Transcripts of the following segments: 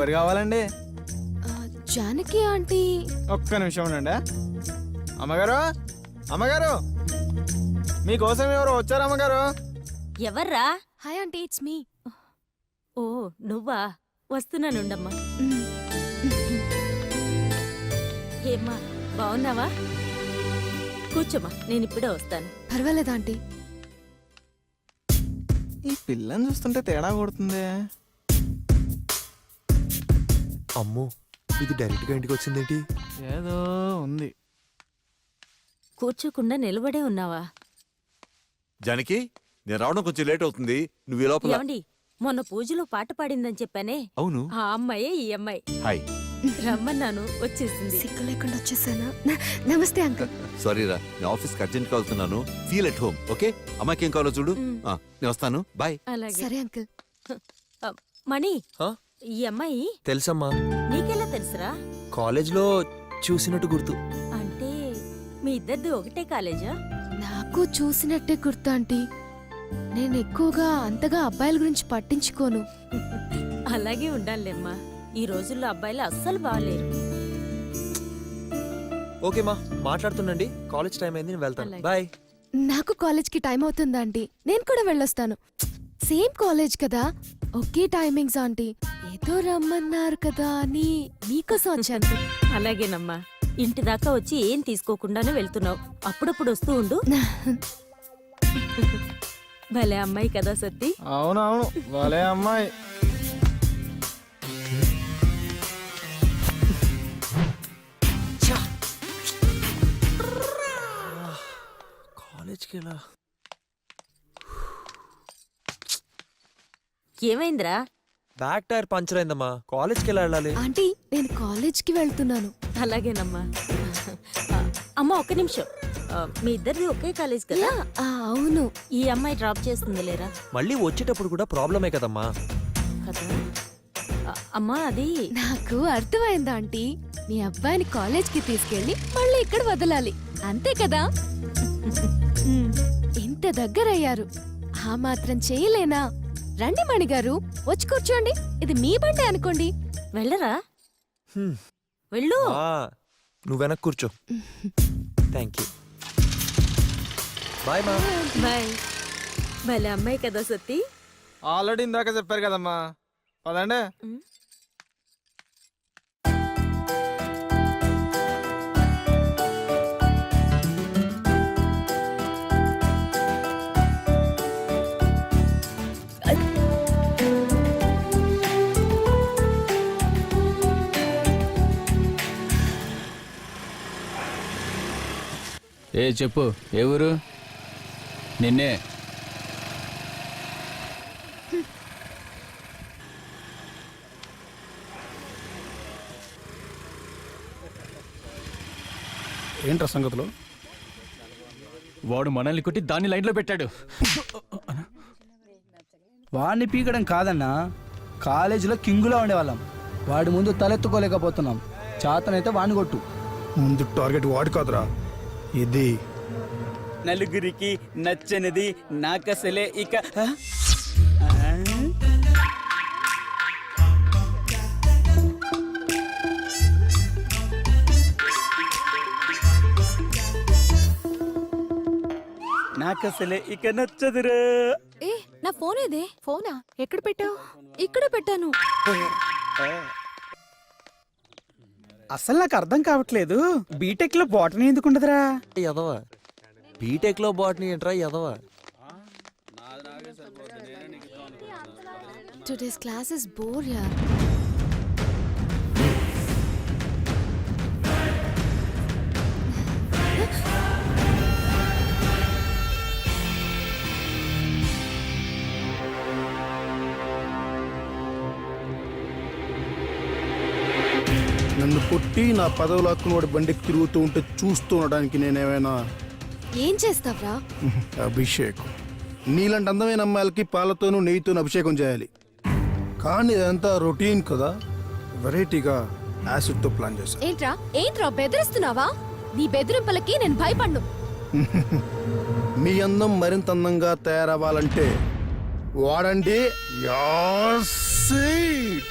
ఎవరు కావాలండి? జానకి ఆంటీ. ఒక్క నిమిషం ఉండండి. అమ్మగారు అమ్మగారు మీకోసం ఎవరు వచ్చారు అమ్మగారు? ఎవర్రా? Hi aunty it's me. ఓ నువ్వా? వస్తున్నానుండమ్మా ఏమ్మా బాగున్నావా? కూర్చోమ్మా నేను ఇప్పుడే వస్తాను. పర్వాలేదు ఆంటీ. ఈ పిల్లని చూస్తుంటే తేడా కొడుతుంది. అమ్మో ఇది డైరెక్ట్గా ఇంటికి వచ్చిందేంటి? ఏదో ఉంది. కూర్చోకుండా నిలబడే ఉన్నావా? జానకి నేను రావడం కొంచెం లేట్ అవుతుంది. నువ్వు ఈ లోపల ఏమండి మొన్న పూజలో పాట పాడిందని చెప్పానే. అవును. ఆ అమ్మాయే ఈ అమ్మాయి. హాయ్. రమ్మన్నాను వచ్చేసింది. సిగ్గు లేకుండా వచ్చేసానా? న- నమస్తే అంకుల్. సారీ రా నేను ఆఫీస్కి అర్జెంట్గా వెళ్తున్నాను. Feel at home okay? అమ్మాయికి ఏం కావాలో చూడు. ఆ, నేను వస్తాను. బాయ్. అలాగే. సరే అంకుల్. మణి. హా? ఈ అమ్మాయి? తెలుసమ్మా. నీకెలా తెలుసురా? కాలేజ్లో చూసినట్టు గుర్తు. అంటే మీ ఇద్దరిది ఒకటే కాలేజా? నాకు చూసినట్టే గుర్తు ఆంటీ. నేను ఎక్కువగా అంతగా అబ్బాయిల గురించి పట్టించుకోను. అలాగే ఉండాలిలేమ్మా. ఈ రోజుల్లో అబ్బాయిలు అస్సలు బాగాలేరు. ఓకే మా మాట్లాడుతుండండి. కాలేజ్ టైం అయింది నేను వెళ్తాను. అలాగే. బాయ్. నాకు కాలేజ్కి టైం అవుతుంది ఆంటీ. నేను కూడా వెళ్ళొస్తాను. సేమ్ కాలేజ్ కదా? ఒకే టైమింగ్స్ ఆంటీ. ఏదో రమ్మన్నారు కదా అని మీకోసం వచ్చాను. అలాగేనమ్మా. ఇంటి దాకా వచ్చి ఏం తీసుకోకుండానే వెళ్తున్నావు. అప్పుడప్పుడు వస్తూ ఉండు. భలే అమ్మాయి కదా సత్తి. అవునవును భలే అమ్మాయి. కాలేజ్కి ఎలా ఏమైందిరా? బ్యాక్ టైర్ పంచర్ అయిందమ్మా. కాలేజ్కి ఎలా వెళ్ళాలి? ఆంటీ నేను కాలేజ్కి వెళ్తున్నాను. అలాగేనమ్మా. అమ్మ ఒక్క నిమిషం. ఆ, మీ ఇద్దరిది ఒకే కాలేజ్ కదా? యా, ఆ, అవును. ఈ అమ్మాయి డ్రాప్ చేస్తుంది లేరా? మళ్ళీ వచ్చేటప్పుడు కూడా ప్రాబ్లమే కదమ్మా. కదా? ఆ, అమ్మా అది నాకు అర్థమైంది ఆంటీ. మీ అబ్బాయిని కాలేజ్కి తీసుకెళ్ళి మళ్ళీ ఇక్కడ వదలాలి. అంతే కదా? ఇంత దగ్గరయ్యారు. ఆ మాత్రం చేయలేనా? రండి మణిగారు వచ్చి కూర్చోండి. ఇది మీ బండి అనుకోండి. వెళ్ళరా? హ్మ్. వెళ్ళు. ఆ, నువ్వు వెనక్కి కూర్చో. థ్యాంక్ యూ బాయ్ మా బాయ్ భలే అమ్మాయి కదా సత్తి ఆల్రెడీ ఇందాక చెప్పారు కదమ్మా. పదండి. ఏ చెప్పు. ఏ ఊరు? నిన్నే. ఏంట్రా సంగతులు? వాడు మనల్ని కొట్టి దాన్ని లైన్లో పెట్టాడు. వాడిని పీకడం కాదన్నా కాలేజీలో కింగులా ఉండేవాళ్ళం. వాడి ముందు తలెత్తుకోలేకపోతున్నాం. చేతనైతే వాడిని కొట్టు. ముందు టార్గెట్ వాడు కాదురా. ఇది. నలుగురికి నచ్చనిది నాకసలే ఇక? నాకసలే ఇక నచ్చదురా. ఏ నా ఫోన్ ఏదే? ఫోనా? ఎక్కడ పెట్టావు? ఇక్కడ పెట్టాను. అసలు నాకు అర్థం కావట్లేదు. బీటెక్లో బాటనీ ఎందుకు ఉండదురా? ఎదవా బీటెక్లో బాటనీ ఏంట్రా ఎదవా టుడేస్ క్లాస్ ఇస్ బోర్ యార్ కొట్టి నా పదవి లాక్కుని వాడి బండికి తిరుగుతూ ఉంటే చూస్తూ ఉండడానికి నేనేమైనా ఏం చేస్తావ్రా? అభిషేకం. నీలాంటి అందమైన అమ్మాయిలకి పాలతోనూ నెయ్యితోనూ అభిషేకం చేయాలి. కానీ ఇదంతా రొటీన్ కదా. వెరైటీగా యాసిడ్తో ప్లాన్ చేశాను ఏంట్రా? ఏంట్రా? బెదిరిస్తున్నావా? నీ బెదిరింపులకి నేను భయపడ్ను. మీ అందం మరింత అందంగా తయారవ్వాలంటే వాడండి యాసిడ్.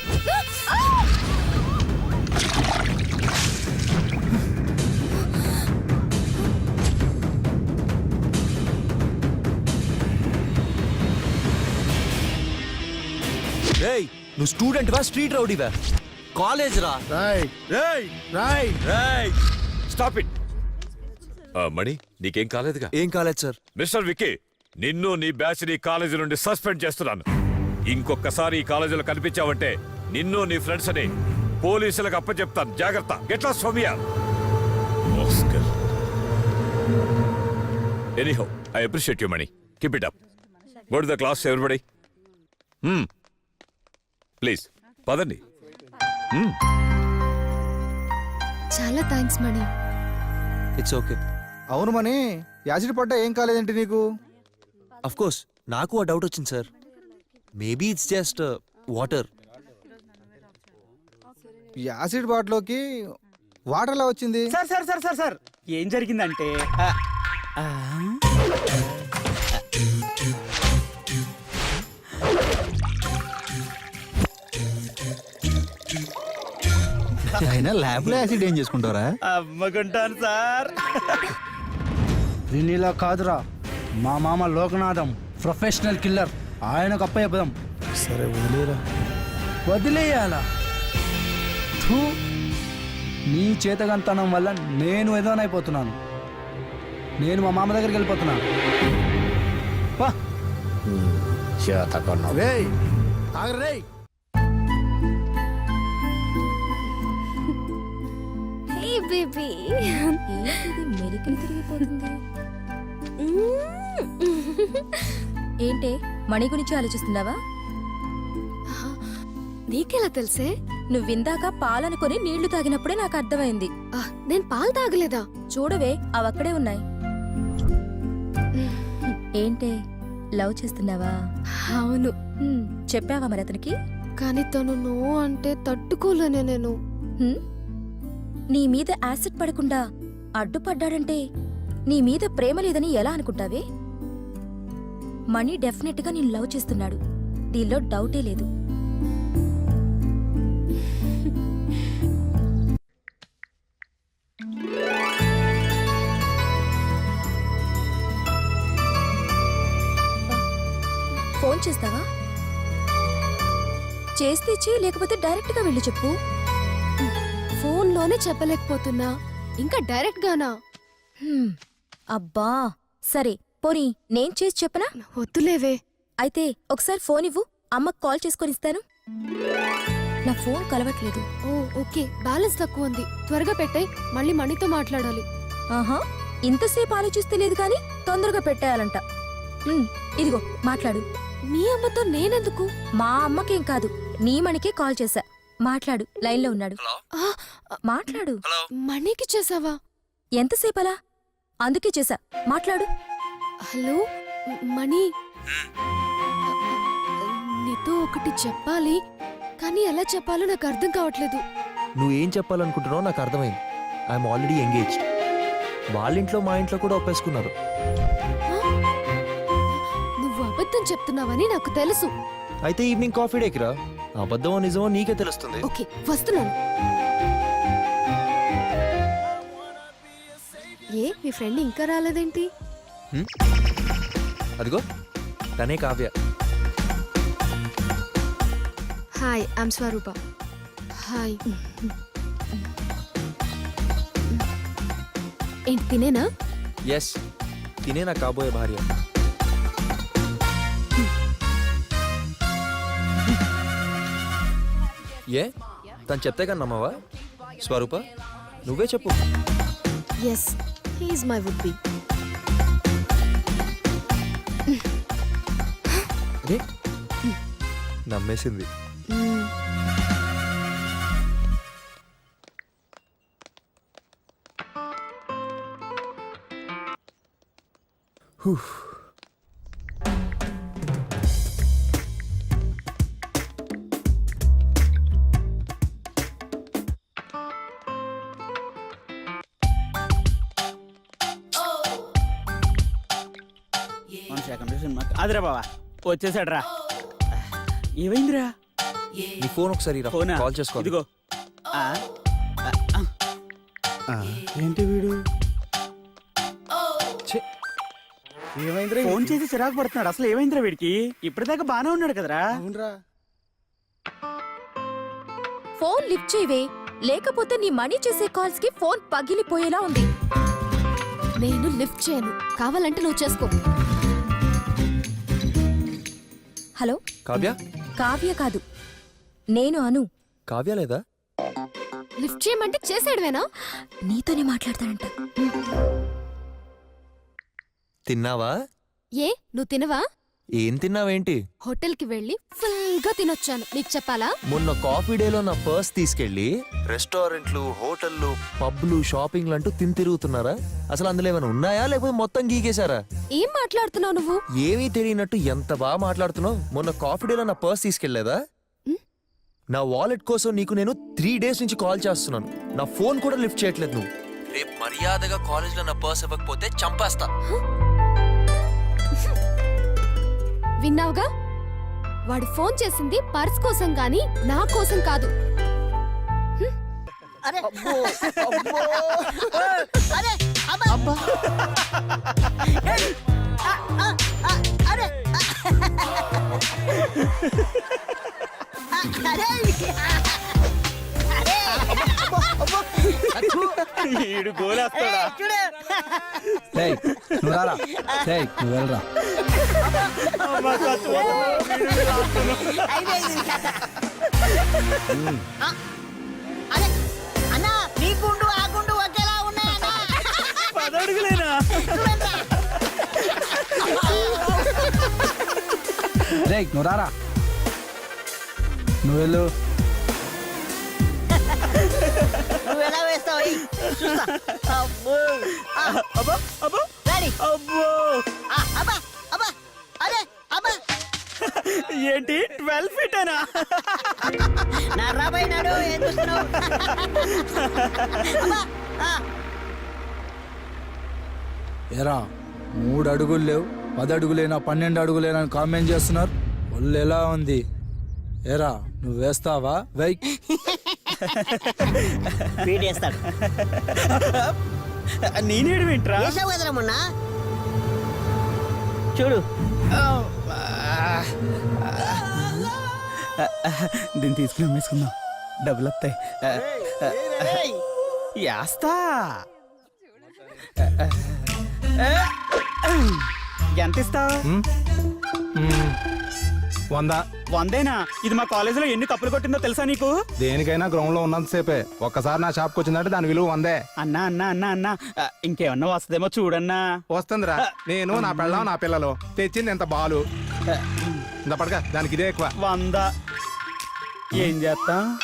నువ్వు స్టూడెంట్ వా స్ట్రీట్ రౌడీవా? కాలేజ్ రా. స్టాప్ ఇట్ మణి నీకేం కాలేదుగా? ఏం కాలేజ్ సార్ మిస్టర్ విక్కీ నిన్ను నీ బ్యాచ్ నీ కాలేజీ నుండి సస్పెండ్ చేస్తున్నాను. ఇంకొకసారి ఈ కాలేజీలో కనిపించావంటే నిన్ను నీ ఫ్రెండ్స్ అని పోలీసులకు అప్పచెప్తాను. జాగ్రత్త. గెట్లా Somiya anyhow I appreciate you Mani. Keep it up go to the class everybody please. పదండి. Hmm. చాలా థ్యాంక్స్ మణి. It's okay. అవును మని యాసిడ్ పడ్డా ఏం కాలేదేంటి నీకు? అఫ్ కోర్స్ నాకు ఆ డౌట్ వచ్చింది sir maybe it's just water acid బాటిల్లోకి water ఎలా వచ్చింది? Sir sir sir sir sir. ఏం జరిగిందంటే అయినా ల్యాబ్లో యాసిడ్ ఏం చేసుకుంటారా అమ్మకుంటాను సార్. దీనిలా కాదురా. మా మామ లోకనాథం ప్రొఫెషనల్ కిల్లర్. ఆయనకు అప్ప చెప్పుదాం సరే వదిలేరా. వదిలేయాలా? థూ నీ చేతగంతనం వల్ల నేను ఎదోనైపోతున్నాను నేను మా మామ దగ్గరికి వెళ్ళిపోతున్నాను. పా. రేయ్ ఆగరా బేబీ ఏంటిది? తిరిగిపోతుంది. ఏంటే? మణి గురించి ఆలోచిస్తున్నావా? నీకెలా తెలుసే? నువ్విందాక పాలనుకొని నీళ్ళు తాగినప్పుడే నాకు అర్థమైంది. నేను పాలు తాగలేదా? చూడవే అవక్కడే ఉన్నాయి. ఏంటే? లవ్ చేస్తున్నావా? అవును. చెప్పావా మరి అతనికి? కానీ తను నో అంటే తట్టుకోలేనే నేను? నీ మీద యాసిడ్ పడకుండా అడ్డుపడ్డాడంటే నీ మీద ప్రేమ లేదని ఎలా అనుకుంటావే? మణి డెఫినెట్గా నేను లవ్ చేస్తున్నాడు. దీనిలో డౌటే లేదు. ఫోన్ చేస్తావా? చేస్తే ఇచ్చి లేకపోతే డైరెక్ట్గా వెళ్ళి చెప్పు. ఫోన్లోనే చెప్పలేకపోతున్నా. ఇంకా డైరెక్ట్ గానా? హ్మ్. అబ్బా. సరే పోనీ నేను చేసి చెప్పనా? వద్దులేవే. అయితే ఒకసారి ఫోన్ ఇవ్వు అమ్మకు కాల్ చేసుకొని ఇస్తాను. నా ఫోన్ కలవట్లేదు. ఓ ఓకే. బ్యాలెన్స్ తక్కువ ఉంది. త్వరగా పెట్టాయి మళ్ళీ మణితో మాట్లాడాలి. ఆహా. ఇంతసేపు ఆలోచిస్తే లేదు కానీ తొందరగా పెట్టేయాలంట. ఉమ్, ఇదిగో మాట్లాడు. మీ అమ్మతో నేనెందుకు? మా అమ్మకేం కాదు నీ మణికే కాల్ చేశా. మాట్లాడు లైన్లో ఉన్నాడు. ఆ, మాట్లాడు. మణికి చేసావా? ఎంతసేపు అలా అందుకే చేశా. మాట్లాడు. హలో మ- మణి నీతో ఒకటి చెప్పాలి కానీ ఎలా చెప్పాలో నాకు అర్థం కావట్లేదు. నువ్వు ఏం చెప్పాలనుకుంటున్నావు నాకు అర్థమైంది. I'm already engaged. వాళ్ళ ఇంట్లో మా ఇంట్లో కూడా ఒప్పేసుకున్నారు. నువ్వు అబద్ధం చెప్తున్నావని నాకు తెలుసు. అయితే ఈవినింగ్ కాఫీ డేకి రా. అబద్ధమో నిజమో నీకే తెలుస్తుంది. ఓకే వస్తున్నాను. ఏ మీ ఫ్రెండ్ ఇంకా రాలేదేంటి? హ్మ్? అదిగో తనే Kavya. Hi I'm Swarupa. Hi. ఏంటి తినేనా? ఎస్ తినే నా కాబోయే భార్య. ఏ? తను చెప్తే కానీ నమ్మవా? స్వరూప నువ్వే చెప్పు. Yes he's my would be నమ్మేసింది. One second cinema. అదిరా బావా వచ్చేసాడు రా ఏమైందిరా? నీ ఫోన్ ఒకసారి రా. ఫోనా? కాల్ చేసుకో. ఇదిగో. ఆ, ఆ, ఆ. ఆ, ఏంటి వీడు? ఛే, ఏమైందిరా ఫోన్ చేసి చిరాకు పడుతున్నాడు. అసలు ఏమైందిరా వీడికి? ఇప్పటిదాకా బానే ఉన్నాడు కదరా. అవునరా. ఫోన్ లిఫ్ట్ చేయవే. లేకపోతే నీ మనీ చేసే కాల్స్కి ఫోన్ పగిలిపోయేలా ఉంది. నేను లిఫ్ట్ చేయను. కావాలంటే నువ్వు చేసుకో. హలో? కావ్య? కావ్య కాదు. నేను అను. కావ్య లేదా? లిఫ్ట్ చేయమంటే చేసేయడమేనా? నీతోనే మాట్లాడతానంట. తిన్నావా? ఏ? నువ్వు తినవా? ఏం తిన్నావేంటి? హోటల్కి వెళ్ళి ఫుల్గా తినొచ్చాను. నీకు చెప్పాలా? మొన్న కాఫీ డేలో నా పర్స్ తీసుకెళ్ళి రెస్టారెంట్లు హోటళ్ళు పబ్లు షాపింగ్లు అంటూ తిని తిరుగుతున్నారా? అసలు అందులో ఏమైనా ఉన్నాయా? లేకపోతే మొత్తం గీకేశారా? ఏం మాట్లాడుతున్నావు నువ్వు? ఏమీ తెలియనట్టు ఎంత బాగా మాట్లాడుతున్నావు? మొన్న కాఫీ డేలో నా పర్స్ తీసుకెళ్ళేదా. నా వాలెట్ కోసం నీకు నేను త్రీ డేస్ నుంచి కాల్ చేస్తున్నాను. నా ఫోన్ కూడా లిఫ్ట్ చేయట్లేదు నువ్వు. రేపు మర్యాదగా కాలేజ్లో నా పర్స్ ఇవ్వకపోతే చంపేస్తా. విన్నావుగా? వాడు ఫోన్ చేసింది పర్స్ కోసం గాని నా కోసం కాదు. ఈడు గోలేస్తాడా? రేయ్ నువ్వు రారా? నువ్వు వెళ్ళరా? అన్నా నీ గుండు ఆ గుండు ఒకేలా ఉన్నాయన్నా పదడుగులేనా? రేయ్ నువ్వు రారా? నువ్వు వెళ్ళు. చూస్తా అబ్బో ఆ, అబ్బా అబ్బా. రెడీ అబ్బో. ఆ, అబ్బా అబ్బా. అరే అబ్బా. ఏంటి? ట్వెల్వ్ ఫీటేనా నా రాబోయినాడు ఏం చూస్తున్నావు? అబ్బా ఆ, ఎరా మూడు అడుగులు లేవు పది అడుగులేనా పన్నెండు అడుగులేనా అని కామెంట్ చేస్తున్నారు? ఒళ్ళు ఎలా ఉంది? ఎరా నువ్వు వేస్తావా? వెయ్. వీడేస్తాడు నేనేడు వింట్రా వేసావు కదరా మొన్న? చూడు. దీన్ని తీసుకుని అమ్మేసుకుందాం. డబ్బులు వస్తాయి. ఏయ్, యాస్తా. ఎంత ఇస్తావు? వంద. వందేనా? ఇది మా కాలేజీలో ఎన్ని కప్పులు కొట్టిందో తెలుసా నీకు? దేనికైనా గ్రౌండ్లో ఉన్నంతసేపే ఒక్కసారి నా షాప్కి వచ్చిందంటే దాని విలువ వందే. అన్నా అన్నా అన్నా అన్నా. ఆ, ఇంకేమన్నా వస్తుందేమో చూడన్నా. వస్తుందిరా. నేను నా పెళ్ళం నా పిల్లలు. తెచ్చింది ఎంత బాలు? ఇంత పడక దానికి ఇదే ఎక్కువ. వంద. ఏం చేస్తా?